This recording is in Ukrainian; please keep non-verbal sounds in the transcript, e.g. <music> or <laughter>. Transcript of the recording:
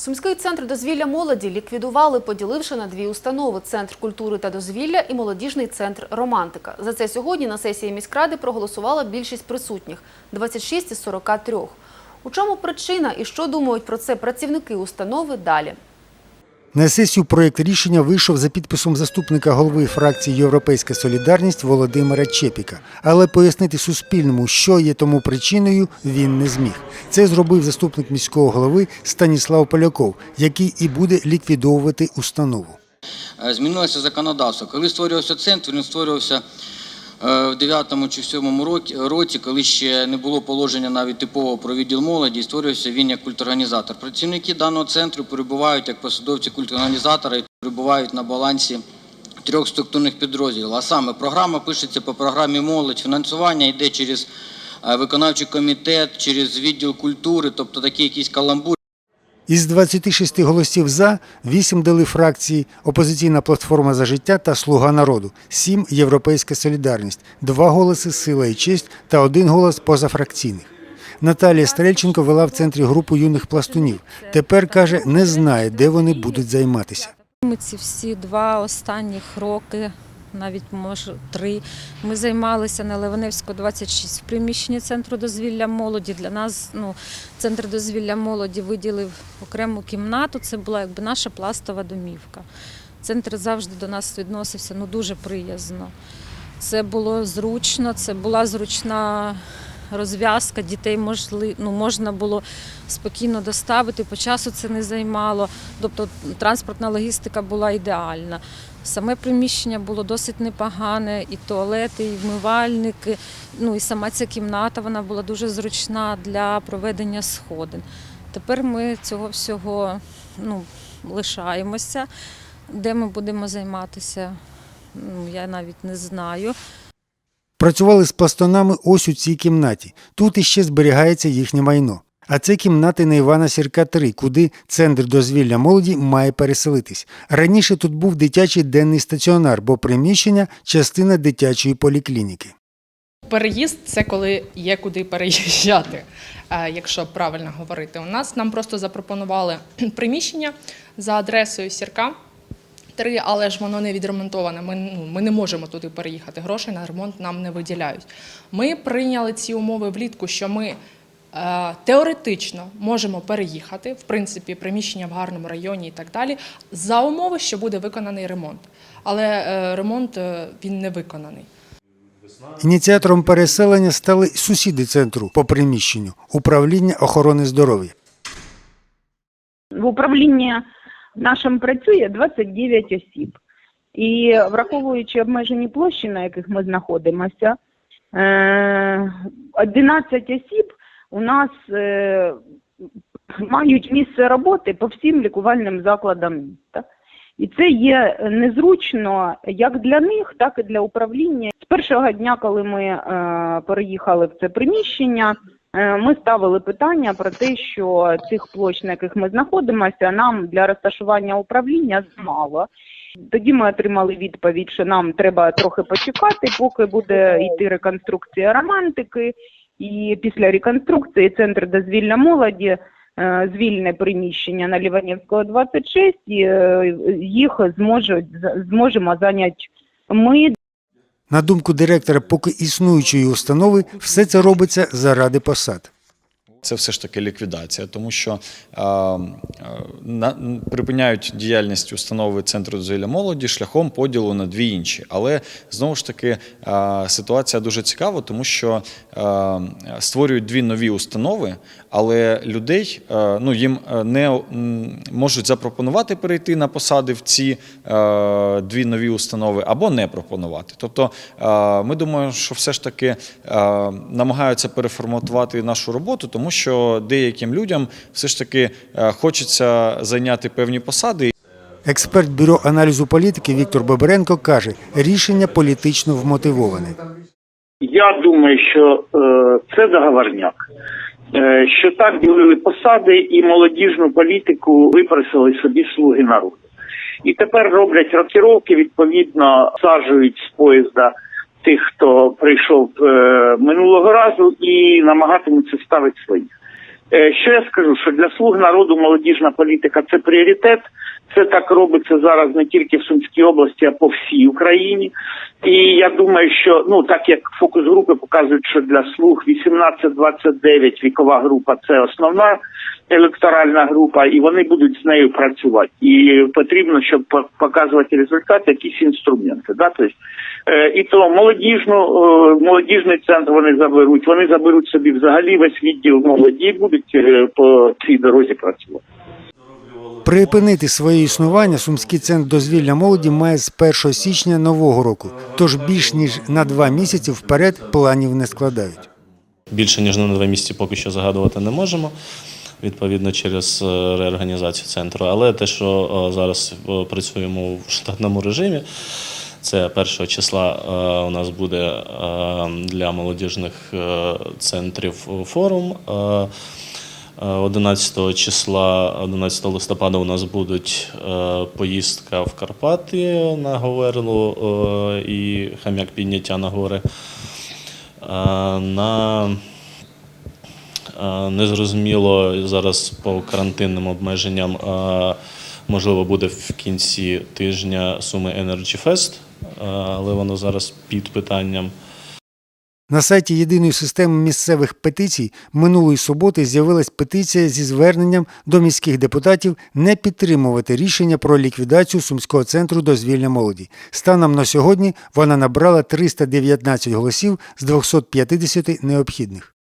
Сумський центр дозвілля молоді ліквідували, поділивши на дві установи – Центр культури та дозвілля і молодіжний центр «Романтика». За це сьогодні на сесії міськради проголосувала більшість присутніх – 26 із 43. У чому причина і що думають про це працівники установи далі? На сесію проєкт рішення вийшов за підписом заступника голови фракції Європейська Солідарність Володимира Чепіка. Але пояснити Суспільному, що є тому причиною, він не зміг. Це зробив заступник міського голови Станіслав Поляков, який і буде ліквідовувати установу. Е, Змінилося законодавство. Коли створювався центр, він створювався 9-му чи в 7-му році, коли ще не було положення навіть типового про відділ молоді, створювався він як культурорганізатор. Працівники даного центру перебувають як посадовці культурорганізатора, перебувають на балансі трьох структурних підрозділів. А саме програма пишеться по програмі молодь, фінансування йде через е, виконавчий комітет, через відділ культури, тобто такий якийсь каламбур. Із 26 голосів «за» 8 дали фракції «Опозиційна платформа за життя» та «Слуга народу», 7 – «Європейська солідарність», 2 голоси «Сила і честь» та 1 голос позафракційних. Наталія Стрельченко вела в центрі групу юних пластунів. Тепер, каже, не знає, де вони будуть займатися. Ми ці всі два останніх роки, навіть може три, ми займалися на Леваневського 26 в приміщенні центру дозвілля молоді. Для нас ну, центр дозвілля молоді виділив окрему кімнату. Це була якби наша пластова домівка. Центр завжди до нас відносився ну, дуже приязно. Це було зручно, це була зручна розв'язка, дітей можли, ну, можна було спокійно доставити, по часу це не займало. Тобто транспортна логістика була ідеальна. Саме приміщення було досить непогане, і туалети, і вмивальники. Ну і сама ця кімната вона була дуже зручна для проведення сходин. Тепер ми цього всього ну, лишаємося. Де ми будемо займатися, ну, я навіть не знаю. Працювали з пластунами ось у цій кімнаті. Тут іще зберігається їхнє майно. А це кімнати на Івана Сірка 3, куди центр дозвілля молоді має переселитись. Раніше тут був дитячий денний стаціонар, бо приміщення частина дитячої поліклініки. Переїзд це коли є куди переїжджати, якщо правильно говорити. У нас нам просто запропонували <clears throat> приміщення за адресою Сірка 3, але ж воно не відремонтоване. Ми, ну, ми не можемо туди переїхати. Грошей на ремонт нам не виділяють. Ми прийняли ці умови влітку, що ми е, теоретично можемо переїхати, в принципі, приміщення в гарному районі і так далі, за умови, що буде виконаний ремонт. Але е, ремонт е, він не виконаний. Ініціатором переселення стали сусіди центру по приміщенню управління охорони здоров'я. В управлінні нашим працює 29 осіб. І враховуючи обмежені площі, на яких ми знаходимося, е, 11 осіб у нас е, мають місце роботи по всім лікувальним закладам міста. І це є незручно як для них, так і для управління. З першого дня, коли ми е, переїхали в це приміщення, Е, Ми ставили питання про те, що цих площ, на яких ми знаходимося, нам для розташування управління замало. Тоді ми отримали відповідь, що нам треба трохи почекати, поки буде йти реконструкція романтики. І після реконструкції центр дозвілля молоді е, звільне приміщення на Ліванівського 26, і е, їх зможуть зможемо зайняти ми На думку директора поки існуючої установи, все це робиться заради посад. Це все ж таки ліквідація, тому що е, е, припиняють діяльність установи центру дозвілля молоді шляхом поділу на дві інші. Але знову ж таки е, ситуація дуже цікава, тому що е, створюють дві нові установи, але людей е, ну, їм не можуть запропонувати перейти на посади в ці е, дві нові установи або не пропонувати. Тобто е, ми думаємо, що все ж таки е, намагаються переформатувати нашу роботу, тому що деяким людям все ж таки е, хочеться зайняти певні посади. Експерт бюро аналізу політики Віктор Бобренко каже, рішення політично вмотивоване. Я думаю, що е, це договорняк. Е, що так ділили посади і молодіжну політику випросили собі слуги народу. І тепер роблять рокіровки, відповідно, саджують з поїзда тих, хто прийшов е, минулого разу, і намагатимуться ставити своїх. Е, Що я скажу, що для слуг народу молодіжна політика це пріоритет. Це так робиться зараз не тільки в Сумській області, а по всій Україні. І я думаю, що ну так як фокус групи показують, що для слуг 18-29 вікова група це основна електоральна група, і вони будуть з нею працювати. І потрібно, щоб по- показувати результат, якісь інструменти. Да? Тобто, е, і то молодіжну, е, молодіжний центр вони заберуть. Вони заберуть собі взагалі весь відділ молоді будуть е, по цій дорозі працювати. Припинити своє існування Сумський центр дозвілля молоді має з 1 січня нового року, тож більш ніж на два місяці вперед планів не складають. Більше ніж на два місяці поки що загадувати не можемо. Відповідно, через е, реорганізацію центру. Але те, що е, зараз е, працюємо в штатному режимі, це 1 числа у нас буде для молодіжних центрів форум. Е, е, 11 числа, 11 листопада у нас будуть е, поїздка в Карпати на Говерлу е, і хам'як підняття на гори. На незрозуміло зараз по карантинним обмеженням. Можливо, буде в кінці тижня Суми Energy Fest, але воно зараз під питанням. На сайті єдиної системи місцевих петицій минулої суботи з'явилась петиція зі зверненням до міських депутатів не підтримувати рішення про ліквідацію Сумського центру дозвілля молоді. Станом на сьогодні вона набрала 319 голосів з 250 необхідних.